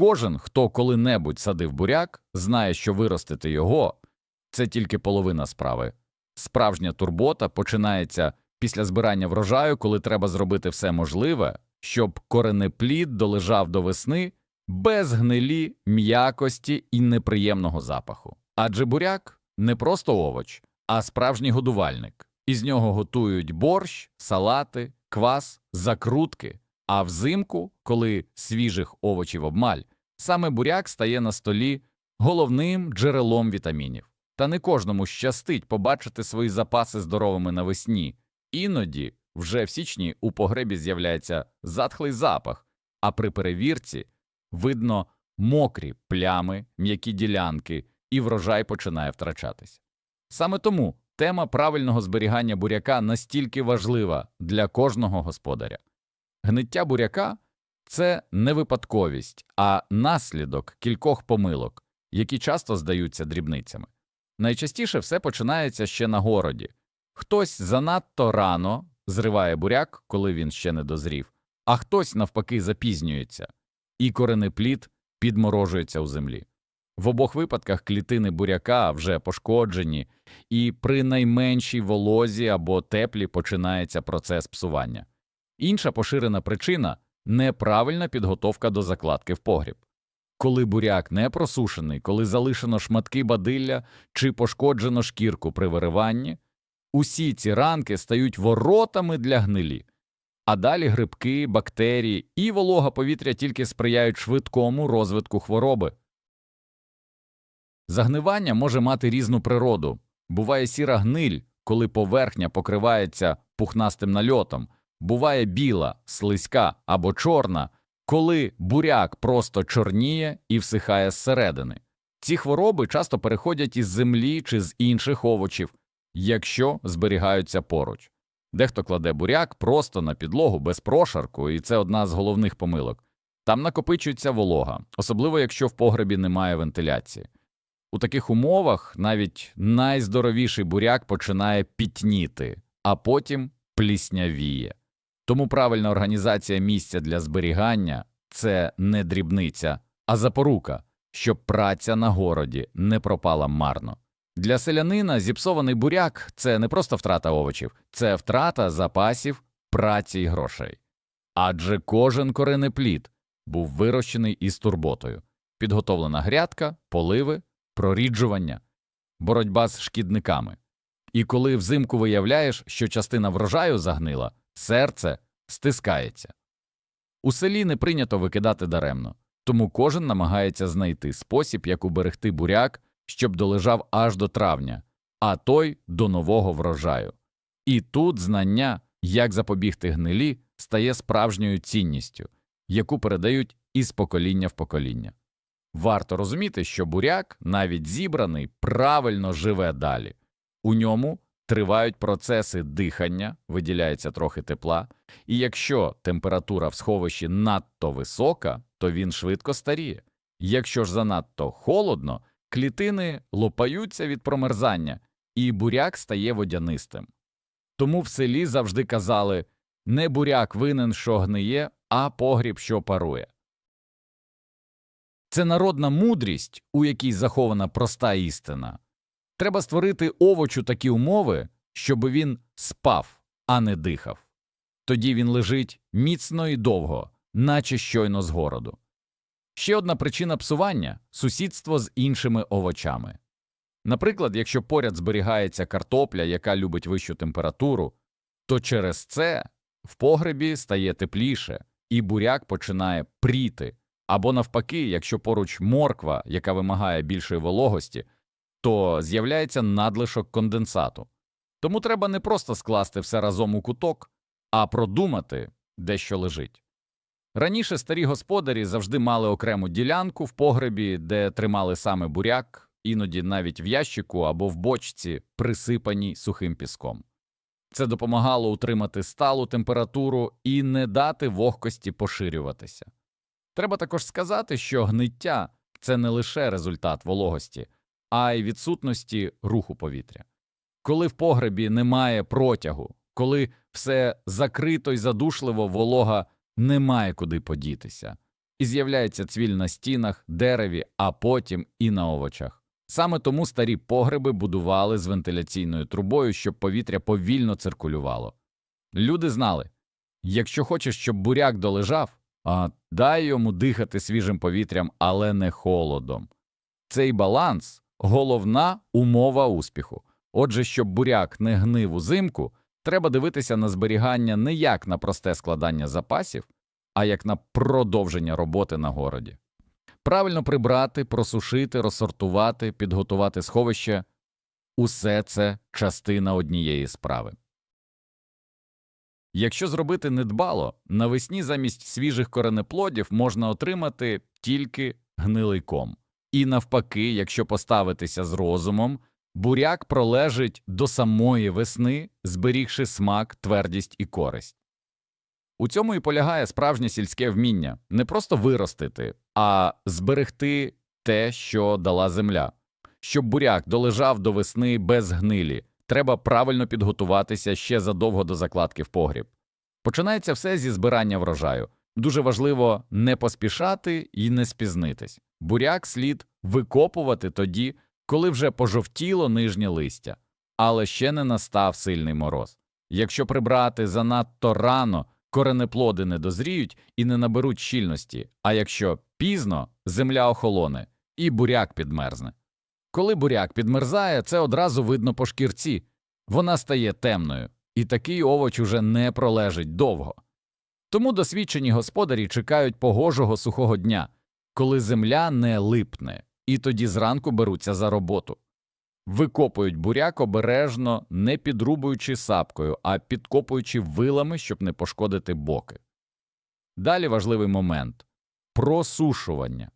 Кожен, хто коли-небудь садив буряк, знає, що виростити його це тільки половина справи. Справжня турбота починається після збирання врожаю, коли треба зробити все можливе, щоб коренеплід долежав до весни без гнилі, м'якості і неприємного запаху. Адже буряк не просто овоч, а справжній годувальник. Із нього готують борщ, салати, квас, закрутки. А взимку, коли свіжих овочів обмаль, саме буряк стає на столі головним джерелом вітамінів. Та не кожному щастить побачити свої запаси здоровими навесні. Іноді, вже в січні, у погребі з'являється затхлий запах, а при перевірці видно мокрі плями, м'які ділянки, і врожай починає втрачатись. Саме тому тема правильного зберігання буряка настільки важлива для кожного господаря. Гниття буряка це не випадковість, а наслідок кількох помилок, які часто здаються дрібницями. Найчастіше все починається ще на городі. Хтось занадто рано зриває буряк, коли він ще не дозрів, а хтось навпаки запізнюється, і коренеплід підморожується у землі. В обох випадках клітини буряка вже пошкоджені, і при найменшій волозі або теплі починається процес псування. Інша поширена причина неправильна підготовка до закладки в погріб. Коли буряк не просушений, коли залишено шматки бадилля чи пошкоджено шкірку при вириванні, усі ці ранки стають воротами для гнилі. А далі грибки, бактерії і волога повітря тільки сприяють швидкому розвитку хвороби. Загнивання може мати різну природу. Буває сіра гниль, коли поверхня покривається пухнастим нальотом, буває біла, слизька або чорна, коли буряк просто чорніє і всихає зсередини. Ці хвороби часто переходять із землі чи з інших овочів, якщо зберігаються поруч. Дехто кладе буряк просто на підлогу без прошарку, і це одна з головних помилок. Там накопичується волога, особливо якщо в погребі немає вентиляції. У таких умовах навіть найздоровіший буряк починає пітніти, а потім пліснявіє. Тому правильна організація місця для зберігання це не дрібниця, а запорука, щоб праця на городі не пропала марно. Для селянина зіпсований буряк це не просто втрата овочів, це втрата запасів, праці й грошей. Адже кожен коренеплід був вирощений із турботою, підготовлена грядка, поливи, проріджування, боротьба з шкідниками. І коли взимку виявляєш, що частина врожаю загнила, серце стискається. У селі не прийнято викидати даремно, тому кожен намагається знайти спосіб, як уберегти буряк, щоб долежав аж до травня, а той до нового врожаю. І тут знання, як запобігти гнилі, стає справжньою цінністю, яку передають із покоління в покоління. Варто розуміти, що буряк, навіть зібраний, правильно живе далі. У ньому тривають процеси дихання, виділяється трохи тепла, і якщо температура в сховищі надто висока, то він швидко старіє. Якщо ж занадто холодно, клітини лопаються від промерзання, і буряк стає водянистим. Тому в селі завжди казали не буряк винен, що гниє, а погріб, що парує. Це народна мудрість, у якій захована проста істина. Треба створити овочу такі умови, щоб він спав, а не дихав. Тоді він лежить міцно і довго, наче щойно з городу. Ще одна причина псування сусідство з іншими овочами. Наприклад, якщо поряд зберігається картопля, яка любить вищу температуру, то через це в погребі стає тепліше, і буряк починає пріти, або навпаки, якщо поруч морква, яка вимагає більшої вологості, то з'являється надлишок конденсату. Тому треба не просто скласти все разом у куток, а продумати, де що лежить. Раніше старі господарі завжди мали окрему ділянку в погребі, де тримали саме буряк, іноді навіть в ящику або в бочці, присипаній сухим піском. Це допомагало утримати сталу температуру і не дати вогкості поширюватися. Треба також сказати, що гниття це не лише результат вологості, а й відсутності руху повітря. Коли в погребі немає протягу, коли все закрито й задушливо, волога немає куди подітися. і з'являється цвіль на стінах, дереві, а потім і на овочах. Саме тому старі погреби будували з вентиляційною трубою, щоб повітря повільно циркулювало. Люди знали якщо хочеш, щоб буряк долежав, а дай йому дихати свіжим повітрям, але не холодом. Цей баланс головна умова успіху. Отже, щоб буряк не гнив узимку, треба дивитися на зберігання не як на просте складання запасів, а як на продовження роботи на городі. Правильно прибрати, просушити, розсортувати, підготувати сховище усе це частина однієї справи. Якщо зробити недбало, навесні замість свіжих коренеплодів можна отримати тільки гнилий ком. І навпаки, якщо поставитися з розумом, буряк пролежить до самої весни, зберігши смак, твердість і користь. У цьому і полягає справжнє сільське вміння не просто виростити, а зберегти те, що дала земля. Щоб буряк долежав до весни без гнилі, треба правильно підготуватися ще задовго до закладки в погріб. Починається все зі збирання врожаю. Дуже важливо не поспішати і не спізнитись. Буряк слід викопувати тоді, коли вже пожовтіло нижнє листя, але ще не настав сильний мороз. Якщо прибрати занадто рано, коренеплоди не дозріють і не наберуть щільності, а якщо пізно, земля охолоне і буряк підмерзне. Коли буряк підмерзає, це одразу видно по шкірці, вона стає темною, і такий овоч уже не пролежить довго. Тому досвідчені господарі чекають погожого сухого дня, коли земля не липне, і тоді зранку беруться за роботу. Викопують буряк обережно, не підрубуючи сапкою, а підкопуючи вилами, щоб не пошкодити боки. Далі важливий момент просушування.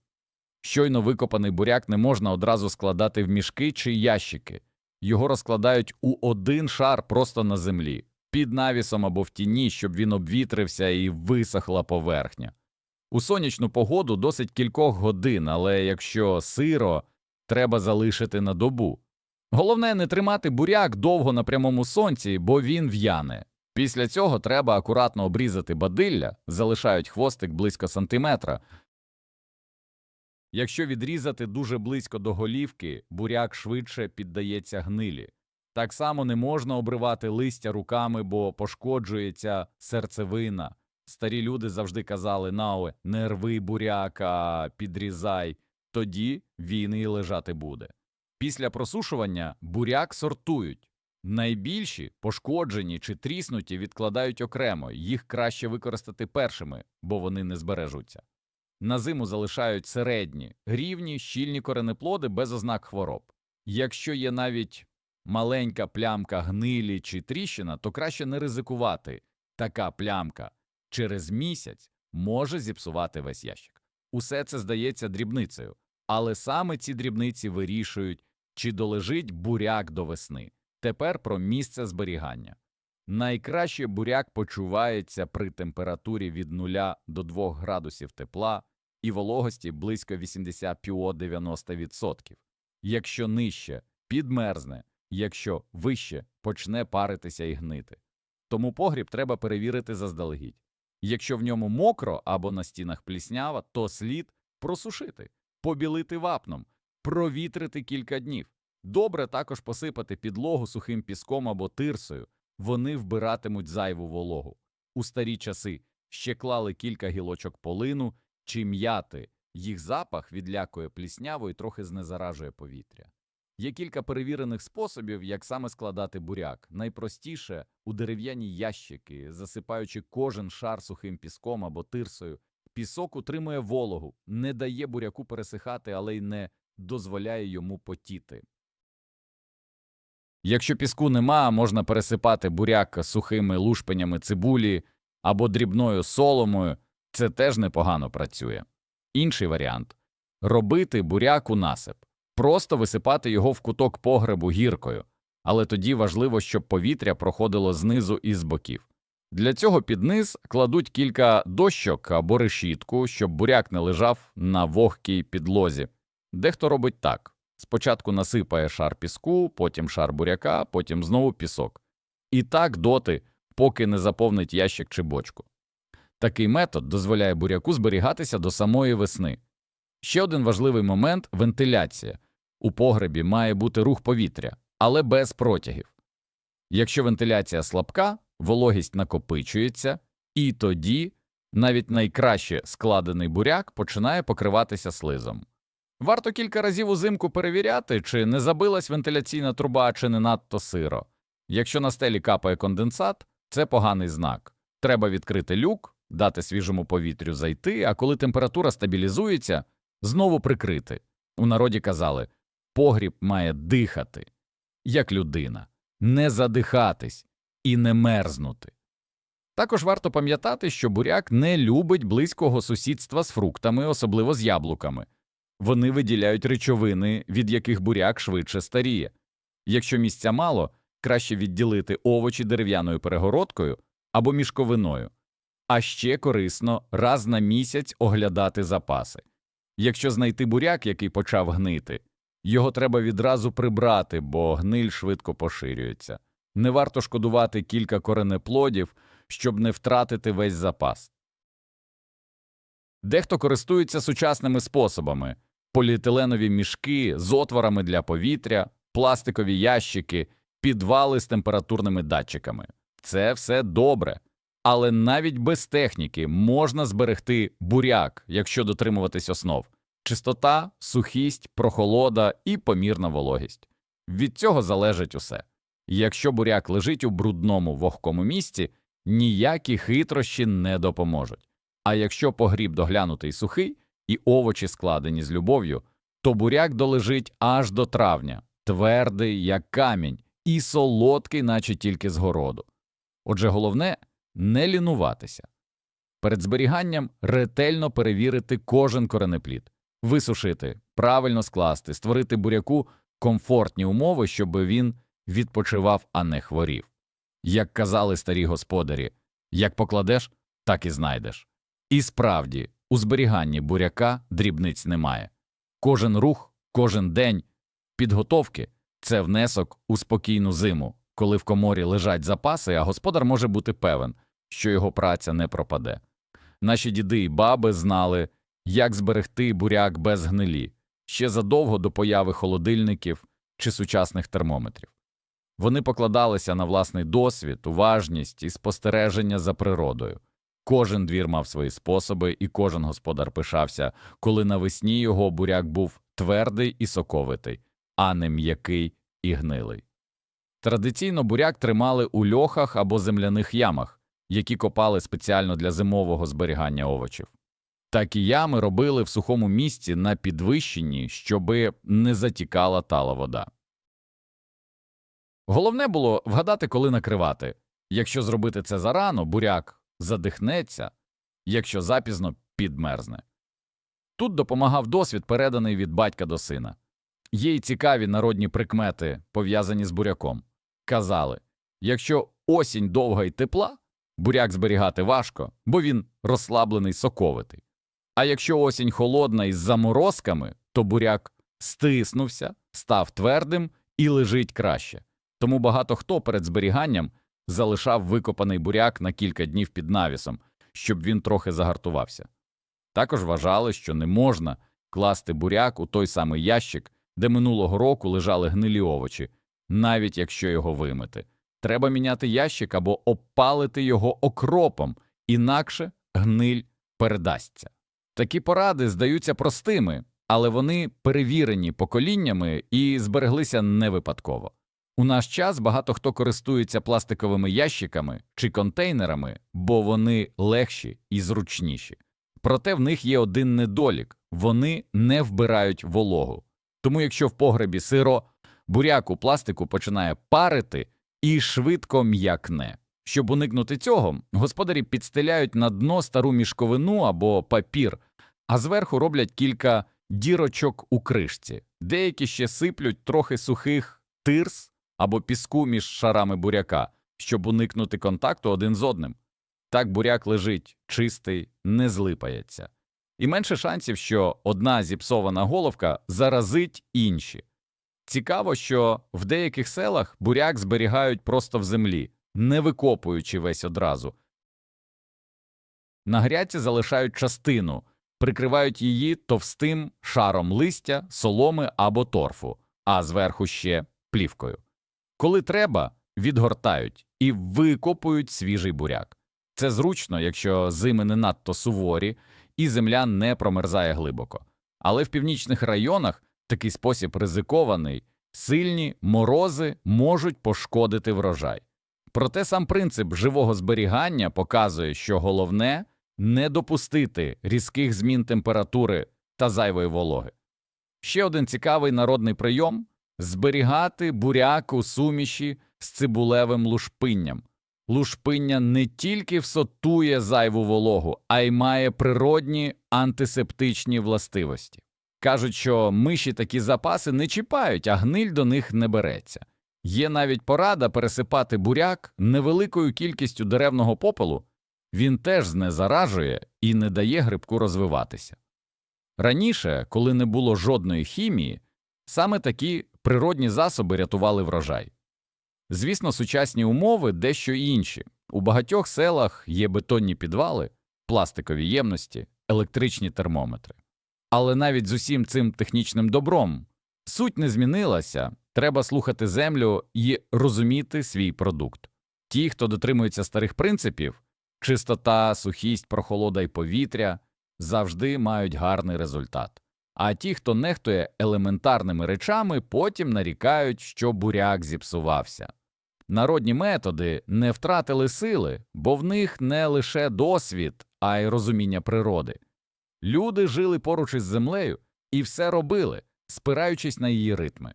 Щойно викопаний буряк не можна одразу складати в мішки чи ящики, його розкладають у один шар просто на землі, під навісом або в тіні, щоб він обвітрився і висохла поверхня. У сонячну погоду досить кількох годин, але якщо сиро, треба залишити на добу. Головне не тримати буряк довго на прямому сонці, бо він в'яне. Після цього треба акуратно обрізати бадилля, залишають хвостик близько сантиметра. Якщо відрізати дуже близько до голівки, буряк швидше піддається гнилі. Так само не можна обривати листя руками, бо пошкоджується серцевина. Старі люди завжди казали Науе, не рви буряка, підрізай, тоді він і лежати буде. Після просушування буряк сортують. Найбільші, пошкоджені чи тріснуті відкладають окремо, їх краще використати першими, бо вони не збережуться. На зиму залишають середні, рівні, щільні коренеплоди без ознак хвороб. Якщо є навіть маленька плямка гнилі чи тріщина, то краще не ризикувати. Така плямка через місяць може зіпсувати весь ящик. Усе це здається дрібницею, але саме ці дрібниці вирішують, чи долежить буряк до весни. Тепер про місце зберігання. Найкраще буряк почувається при температурі від 0 до 2 градусів тепла і вологості близько 85-90%. Якщо нижче підмерзне, якщо вище почне паритися і гнити. Тому погріб треба перевірити заздалегідь. Якщо в ньому мокро або на стінах пліснява, то слід просушити, побілити вапном, провітрити кілька днів. Добре також посипати підлогу сухим піском або тирсою, вони вбиратимуть зайву вологу. У старі часи ще клали кілька гілочок полину чи м'яти, їх запах відлякує плісняву і трохи знезаражує повітря. Є кілька перевірених способів, як саме складати буряк. Найпростіше у дерев'яні ящики, засипаючи кожен шар сухим піском або тирсою. Пісок утримує вологу, не дає буряку пересихати, але й не дозволяє йому потіти. Якщо піску нема, можна пересипати буряк сухими лушпенями цибулі або дрібною соломою, це теж непогано працює. Інший варіант робити буряк у насип, просто висипати його в куток погребу гіркою, але тоді важливо, щоб повітря проходило знизу і з боків. Для цього під низ кладуть кілька дощок або решітку, щоб буряк не лежав на вогкій підлозі. Дехто робить так спочатку насипає шар піску, потім шар буряка, потім знову пісок. І так доти, поки не заповнить ящик чи бочку. Такий метод дозволяє буряку зберігатися до самої весни. Ще один важливий момент вентиляція. У погребі має бути рух повітря, але без протягів. Якщо вентиляція слабка, вологість накопичується, і тоді навіть найкраще складений буряк починає покриватися слизом. Варто кілька разів узимку перевіряти, чи не забилась вентиляційна труба, чи не надто сиро. Якщо на стелі капає конденсат, це поганий знак. Треба відкрити люк, дати свіжому повітрю зайти, а коли температура стабілізується, знову прикрити. У народі казали погріб має дихати, як людина, не задихатись і не мерзнути. Також варто пам'ятати, що буряк не любить близького сусідства з фруктами, особливо з яблуками. Вони виділяють речовини, від яких буряк швидше старіє. Якщо місця мало, краще відділити овочі дерев'яною перегородкою або мішковиною. А ще корисно раз на місяць оглядати запаси. Якщо знайти буряк, який почав гнити, його треба відразу прибрати, бо гниль швидко поширюється. Не варто шкодувати кілька коренеплодів, щоб не втратити весь запас. Дехто користується сучасними способами поліетиленові мішки з отворами для повітря, пластикові ящики, підвали з температурними датчиками. Це все добре. Але навіть без техніки можна зберегти буряк, якщо дотримуватись основ чистота, сухість, прохолода і помірна вологість. Від цього залежить усе. Якщо буряк лежить у брудному вогкому місці, ніякі хитрощі не допоможуть. А якщо погріб доглянутий сухий і овочі складені з любов'ю, то буряк долежить аж до травня, твердий, як камінь, і солодкий, наче тільки з городу. Отже, головне не лінуватися. Перед зберіганням ретельно перевірити кожен коренеплід, висушити, правильно скласти, створити буряку комфортні умови, щоб він відпочивав, а не хворів. Як казали старі господарі, як покладеш, так і знайдеш. І справді, у зберіганні буряка дрібниць немає. Кожен рух, кожен день підготовки це внесок у спокійну зиму, коли в коморі лежать запаси, а господар може бути певен, що його праця не пропаде. Наші діди і баби знали, як зберегти буряк без гнилі ще задовго до появи холодильників чи сучасних термометрів. Вони покладалися на власний досвід, уважність і спостереження за природою. Кожен двір мав свої способи, і кожен господар пишався, коли навесні його буряк був твердий і соковитий, а не м'який і гнилий. Традиційно буряк тримали у льохах або земляних ямах, які копали спеціально для зимового зберігання овочів. Такі ями робили в сухому місці на підвищенні, щоби не затікала тала вода. Головне було вгадати, коли накривати. Якщо зробити це зарано, буряк задихнеться, якщо запізно підмерзне. Тут допомагав досвід, переданий від батька до сина. Є й цікаві народні прикмети, пов'язані з буряком. Казали якщо осінь довга й тепла, буряк зберігати важко, бо він розслаблений соковитий. А якщо осінь холодна із заморозками, то буряк стиснувся, став твердим і лежить краще. Тому багато хто перед зберіганням залишав викопаний буряк на кілька днів під навісом, щоб він трохи загартувався. Також вважали, що не можна класти буряк у той самий ящик, де минулого року лежали гнилі овочі, навіть якщо його вимити. Треба міняти ящик або обпалити його окропом, інакше гниль передасться. Такі поради здаються простими, але вони перевірені поколіннями і збереглися не випадково. У наш час багато хто користується пластиковими ящиками чи контейнерами, бо вони легші і зручніші. Проте в них є один недолік вони не вбирають вологу. Тому, якщо в погребі сиро, буряк у пластику починає парити і швидко м'якне. Щоб уникнути цього, господарі підстеляють на дно стару мішковину або папір, а зверху роблять кілька дірочок у кришці. Деякі ще сиплють трохи сухих тирс або піску між шарами буряка, щоб уникнути контакту один з одним. Так буряк лежить чистий, не злипається. І менше шансів, що одна зіпсована головка заразить інші. Цікаво, що в деяких селах буряк зберігають просто в землі, не викопуючи весь одразу, На грядці залишають частину, прикривають її товстим шаром листя, соломи або торфу, а зверху ще плівкою. Коли треба, відгортають і викопують свіжий буряк. Це зручно, якщо зими не надто суворі і земля не промерзає глибоко. Але в північних районах такий спосіб ризикований, сильні морози можуть пошкодити врожай. Проте сам принцип живого зберігання показує, що головне не допустити різких змін температури та зайвої вологи. Ще один цікавий народний прийом зберігати буряк у суміші з цибулевим лушпинням. Лушпиння не тільки всотує зайву вологу, а й має природні антисептичні властивості. Кажуть, що миші такі запаси не чіпають, а гниль до них не береться. Є навіть порада пересипати буряк невеликою кількістю деревного попелу, він теж знезаражує і не дає грибку розвиватися. Раніше, коли не було жодної хімії, саме такі природні засоби рятували врожай. Звісно, сучасні умови дещо інші. У багатьох селах є бетонні підвали, пластикові ємності, електричні термометри. Але навіть з усім цим технічним добром суть не змінилася, треба слухати землю і розуміти свій продукт. Ті, хто дотримується старих принципів чистота, сухість, прохолода й повітря, завжди мають гарний результат. А ті, хто нехтує елементарними речами, потім нарікають, що буряк зіпсувався. Народні методи не втратили сили, бо в них не лише досвід, а й розуміння природи. Люди жили поруч із землею і все робили, спираючись на її ритми.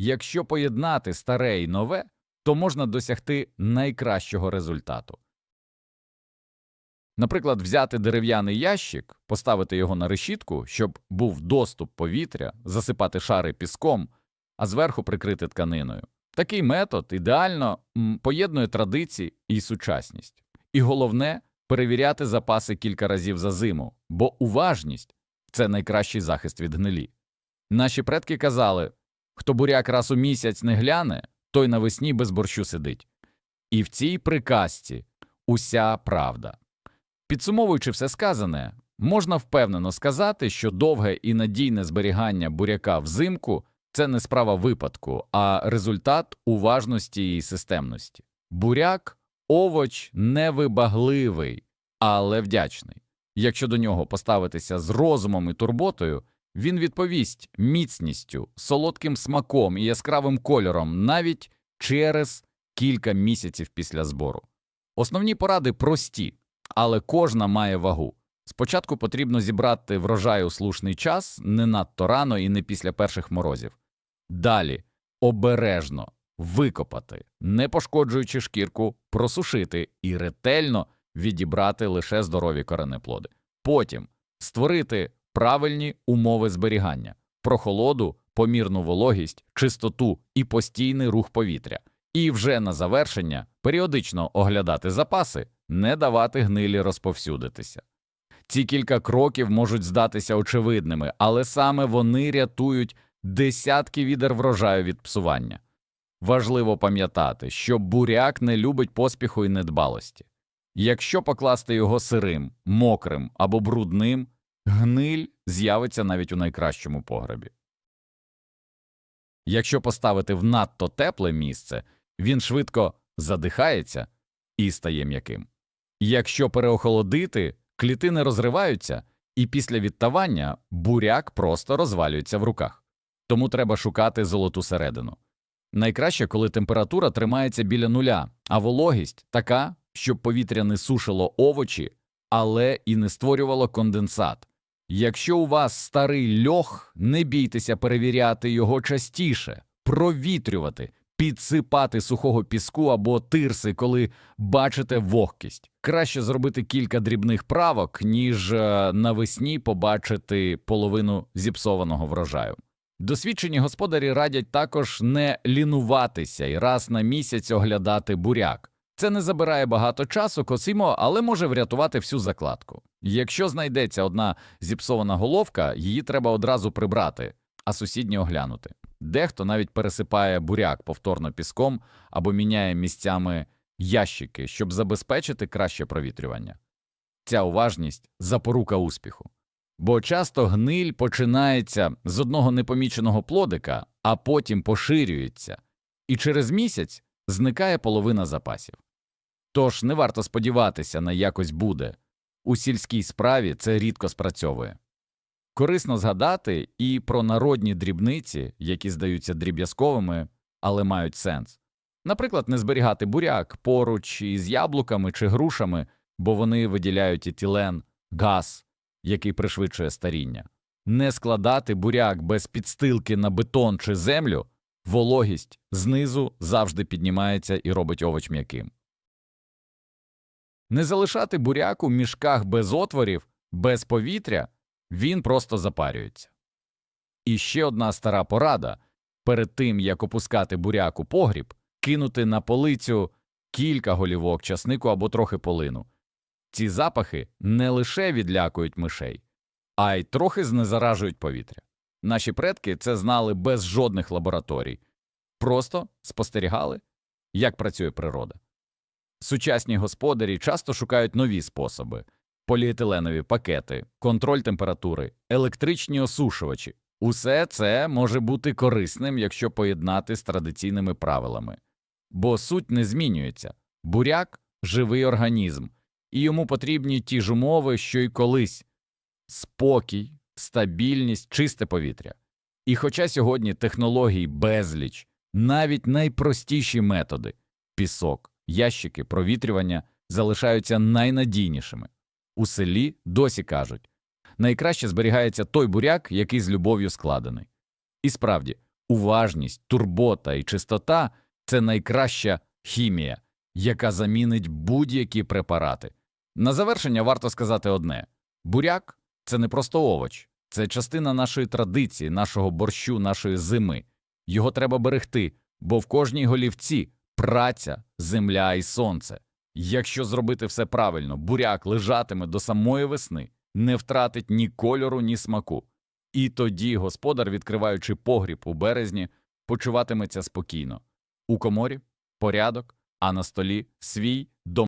Якщо поєднати старе і нове, то можна досягти найкращого результату. Наприклад, взяти дерев'яний ящик, поставити його на решітку, щоб був доступ повітря, засипати шари піском, а зверху прикрити тканиною. Такий метод ідеально поєднує традиції і сучасність. І головне перевіряти запаси кілька разів за зиму, бо уважність це найкращий захист від гнилі. Наші предки казали хто буряк раз у місяць не гляне, той навесні без борщу сидить. І в цій приказці уся правда. Підсумовуючи все сказане, можна впевнено сказати, що довге і надійне зберігання буряка взимку це не справа випадку, а результат уважності і системності. Буряк овоч невибагливий, але вдячний. Якщо до нього поставитися з розумом і турботою, він відповість міцністю, солодким смаком і яскравим кольором навіть через кілька місяців після збору. Основні поради прості, але кожна має вагу. Спочатку потрібно зібрати врожай у слушний час, не надто рано і не після перших морозів. Далі обережно викопати, не пошкоджуючи шкірку, просушити і ретельно відібрати лише здорові коренеплоди. Потім створити правильні умови зберігання, прохолоду, помірну вологість, чистоту і постійний рух повітря. І вже на завершення періодично оглядати запаси, не давати гнилі розповсюдитися. Ці кілька кроків можуть здатися очевидними, але саме вони рятують десятки відер врожаю від псування. Важливо пам'ятати, що буряк не любить поспіху і недбалості. Якщо покласти його сирим, мокрим або брудним, гниль з'явиться навіть у найкращому погребі. Якщо поставити в надто тепле місце, він швидко задихається і стає м'яким. Якщо переохолодити, клітини розриваються, і після відтавання буряк просто розвалюється в руках. Тому треба шукати золоту середину. Найкраще, коли температура тримається біля нуля, а вологість така, щоб повітря не сушило овочі, але і не створювало конденсат. Якщо у вас старий льох, не бійтеся перевіряти його частіше, провітрювати, підсипати сухого піску або тирси, коли бачите вогкість. Краще зробити кілька дрібних правок, ніж е, навесні побачити половину зіпсованого врожаю. Досвідчені господарі радять також не лінуватися і раз на місяць оглядати буряк. Це не забирає багато часу, косимо, але може врятувати всю закладку. Якщо знайдеться одна зіпсована головка, її треба одразу прибрати, а сусідні оглянути. Дехто навіть пересипає буряк повторно піском або міняє місцями ящики, щоб забезпечити краще провітрювання. Ця уважність запорука успіху. Бо часто гниль починається з одного непоміченого плодика, а потім поширюється, і через місяць зникає половина запасів. Тож не варто сподіватися на якось буде. У сільській справі це рідко спрацьовує. Корисно згадати і про народні дрібниці, які здаються дріб'язковими, але мають сенс. Наприклад, не зберігати буряк поруч із яблуками чи грушами, бо вони виділяють етилен, газ, який пришвидшує старіння. Не складати буряк без підстилки на бетон чи землю, вологість знизу завжди піднімається і робить овоч м'яким. Не залишати буряк у мішках без отворів, без повітря, він просто запарюється. І ще одна стара порада перед тим, як опускати буряк у погріб, кинути на полицю кілька голівок часнику або трохи полину. Ці запахи не лише відлякують мишей, а й трохи знезаражують повітря. Наші предки це знали без жодних лабораторій, просто спостерігали, як працює природа. Сучасні господарі часто шукають нові способи поліетиленові пакети, контроль температури, електричні осушувачі. Усе це може бути корисним, якщо поєднати з традиційними правилами. Бо суть не змінюється буряк живий організм, і йому потрібні ті ж умови, що й колись спокій, стабільність, чисте повітря. І хоча сьогодні технологій безліч, навіть найпростіші методи пісок, ящики, провітрювання залишаються найнадійнішими. У селі досі кажуть найкраще зберігається той буряк, який з любов'ю складений. І справді, уважність, турбота і чистота це найкраща хімія, яка замінить будь-які препарати. На завершення варто сказати одне буряк це не просто овоч, це частина нашої традиції, нашого борщу, нашої зими. Його треба берегти, бо в кожній голівці праця, земля і сонце. Якщо зробити все правильно, буряк лежатиме до самої весни, не втратить ні кольору, ні смаку. І тоді господар, відкриваючи погріб у березні, почуватиметься спокійно. У коморі порядок, а на столі свій